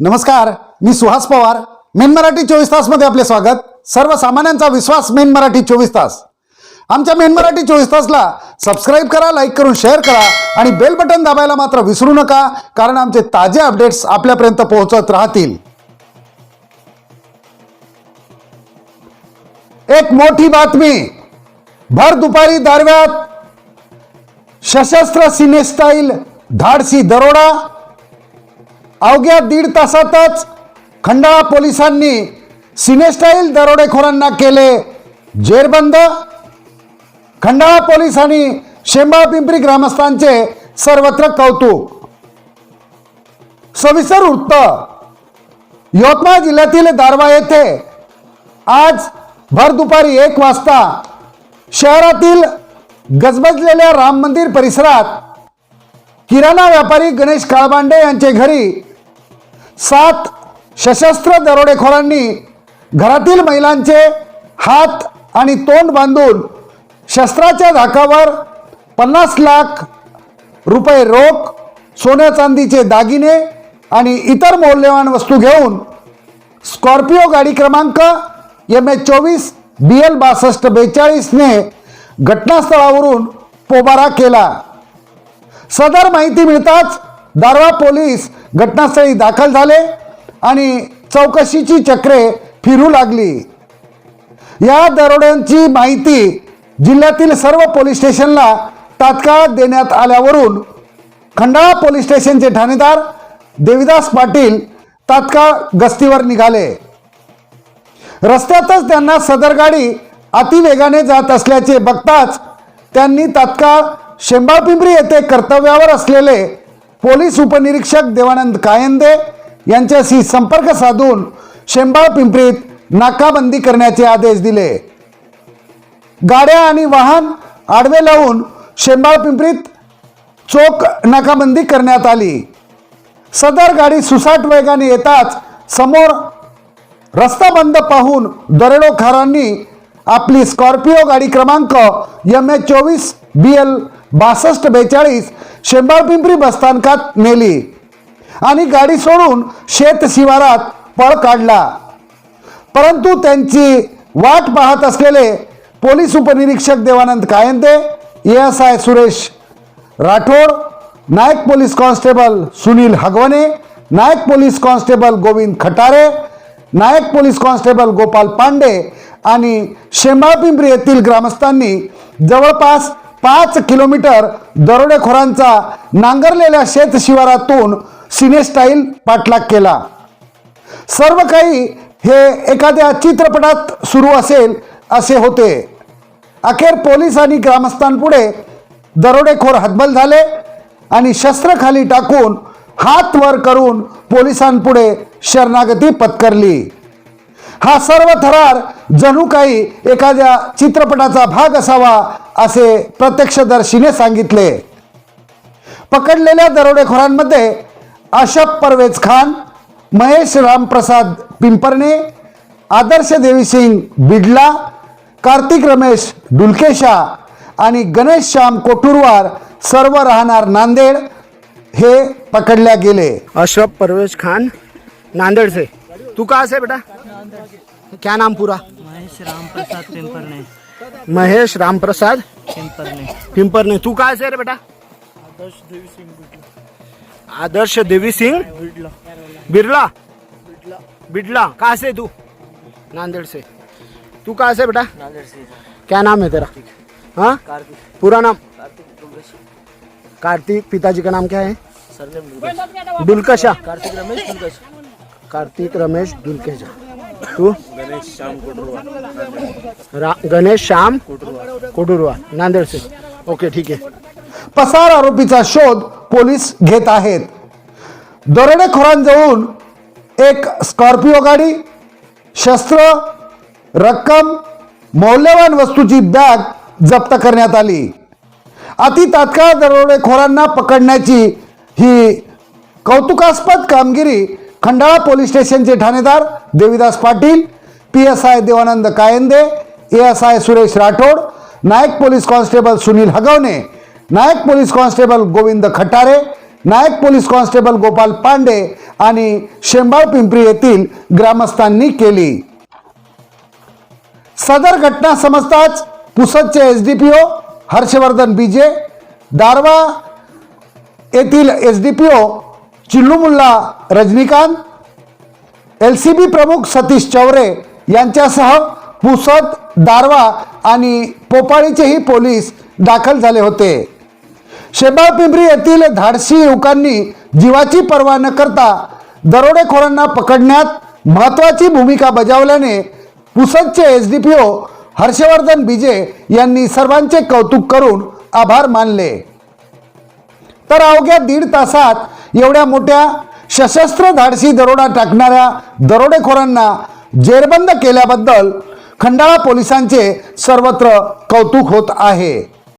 नमस्कार मी सुहास पवार. मेन मराठी चोवीस तासमध्ये आपले स्वागत. सर्वसामान्यांचा विश्वास मेन मराठी चोवीस तास. आमच्या मेन मराठी चोवीस तासला सबस्क्राईब करा लाईक करून शेअर करा आणि बेल बटन दाबायला मात्र विसरू नका कारण आमचे ताजे अपडेट्स आपल्यापर्यंत पोहोचत राहतील. एक मोठी बातमी. भर दुपारी दारव्यात सशस्त्र सिनेस्टाईल धाडसी दरोडा अवघ्या दीड तासातच खंडाळा पोलिसांनी सिनेस्टाईल दरोडेखोरांना केले जेरबंद. खंडाळा पोलीस आणि शेंबा पिंपरी ग्रामस्थांचे सर्वत्र कौतुक. सविस्तर वृत्त. यवतमाळ जिल्ह्यातील दारवा येथे आज भर दुपारी एक वाजता शहरातील गजबजलेल्या राम मंदिर परिसरात किराणा व्यापारी गणेश काळबांडे यांचे घरी सात सशस्त्र दरोडेखोरांनी घरातील महिलांचे हात आणि तोंड बांधून शस्त्राच्या धाकावर पन्नास लाख रुपये रोख सोन्या चांदीचे दागिने आणि इतर मौल्यवान वस्तू घेऊन स्कॉर्पिओ गाडी क्रमांक एम एच चोवीस बी एल बासष्ट बेचाळीसने घटनास्थळावरून पोबारा केला. सदर माहिती मिळताच दारवा पोलीस घटनास्थळी दाखल झाले आणि चौकशीची चक्रे फिरू लागली. या दरोड्यांची माहिती जिल्ह्यातील सर्व पोलीस स्टेशनला तात्काळ देण्यात आल्यावरून खंडाळा पोलीस स्टेशनचे ठाणेदार देविदास पाटील तात्काळ गस्तीवर निघाले. रस्त्यातच त्यांना सदर गाडी अतिवेगाने जात असल्याचे बघताच त्यांनी तात्काळ शेंबाळपिंपरी येथे कर्तव्यावर असलेले पोलीस उपनिरीक्षक देवानंद कायंदे यांच्याशी संपर्क साधून शेंबाळ पिंपरीत नाकाबंदी करण्याचे आदेश दिले. गाड्या आणि वाहन आडवे लावून शेंबाळ पिंपरीत चोख नाकाबंदी करण्यात आली. सदर गाडी सुसाट वेगाने येताच समोर रस्ता बंद पाहून दरोडोखारांनी आपली स्कॉर्पिओ गाडी क्रमांक एम एच चोवीस बी एल बासष्ट बेचाळीस शेंबाळपिंपरी बसस्थानकात नेली. आणि गाडी सोडून शेत शिवारात पळ काढला. परंतु त्यांची वाट पाहत असलेले पोलीस उपनिरीक्षक Devanand Kayande A S I Suresh Rathod Nayak police constable Sunil Hagawane नायक पोलीस कॉन्स्टेबल गोविंद खटारे नायक पोलीस कॉन्स्टेबल गोपाल पांडे आणि शेंबाळपिंपरी येथील ग्रामस्थांनी जवळपास पाच किलोमीटर दरोडेखोरांचा नांगरलेल्या शेत शिवारातून सिनेस्टाईल पाठलाग केला. सर्व काही हे एखाद्या चित्रपटात सुरू असेल असे होते. अखेर पोलीस आणि ग्रामस्थांपुढे दरोडेखोर हतबल झाले आणि शस्त्र खाली टाकून हात वर करून पोलिसांपुढे शरणागती पत्करली. हा सर्व थरार जणू काही एखाद्या चित्रपटाचा भाग असावा असे प्रत्यक्षदर्शीने सांगितले. पकडलेल्या दरोडेखोरांमध्ये अशफ परवेज खान महेश रामप्रसाद पिंपरणे आदर्श देवीसिंग बिडला कार्तिक रमेश डुलकेशा आणि गणेश श्याम कोटुरवार सर्व राहणार नांदेड हे पकडल्या गेले. अशरफ परवेश खान नांदेडचे. तू का असे बेटा? क्या नाम पूरा? महेश राम प्रसाद पिंपरने। महेश राम प्रसाद पिंपरने। पिंपर ने तू कहाँ से रे बेटा? आदर्श देवी सिंह आदर्श देवी सिंह? बिरला? बिटला। बिडला कहाँ से तू? नांदेड़ से। तू कहाँ से बेटा? नांदेड़ से क्या नाम है तेरा? हाँ? पूरा नाम? कार्तिक पिताजी का नाम क्या है? दुलकशा। कार्तिक रमेश डुंगरेश कार्तिक रमेश दुलकेशा। तू? गणेश श्याम रा, गणेश श्याम कोडुरवा नांदेड़ से ओके ठीक आहे. पसार आरोपीचा शोध पोलीस घेत आहेत. दरोडेखोरांजवळून एक स्कॉर्पिओ गाडी शस्त्र रक्कम मौल्यवान वस्तूची बॅग जप्त करण्यात आली. अति तात्काळ दरोडेखोरांना पकडण्याची ही कौतुकास्पद कामगिरी खंडाळा पोलीस स्टेशनचे ठाणेदार Devidas Patil P S I Devanand Kayande A S I Suresh Rathod Nayak police constable Sunil Hagawane नायक पोलीस कॉन्स्टेबल गोविंद खटारे नायक पोलीस कॉन्स्टेबल गोपाल पांडे आणि शेंबाळ पिंपरी येथील ग्रामस्थांनी केली. सदर घटना समजताच पुसदचे S D P O Harshvardhan Bije Darwha येथील S D P O Chillumulla Rajinikanth L C B प्रमुख सतीश चौरे यांच्यासह पुसद दारवा आणि पोपाळीचेही पोलीस दाखल झाले होते. शेबाळ पिंपरी येथील धाडसी युवकांनी जीवाची पर्वा न करता दरोडेखोरांना पकडण्यात महत्त्वाची भूमिका बजावल्याने पुसदचे S D P O Harshvardhan Bije यांनी सर्वांचे कौतुक करून आभार मानले. तर अवघ्या दीड तासात एवढ्या मोठ्या सशस्त्र धाडसी दरोडा टाकणाऱ्या दरोडेखोरांना जेरबंद केल्याबद्दल खंडाळा पोलिसांचे सर्वत्र कौतुक होत आहे.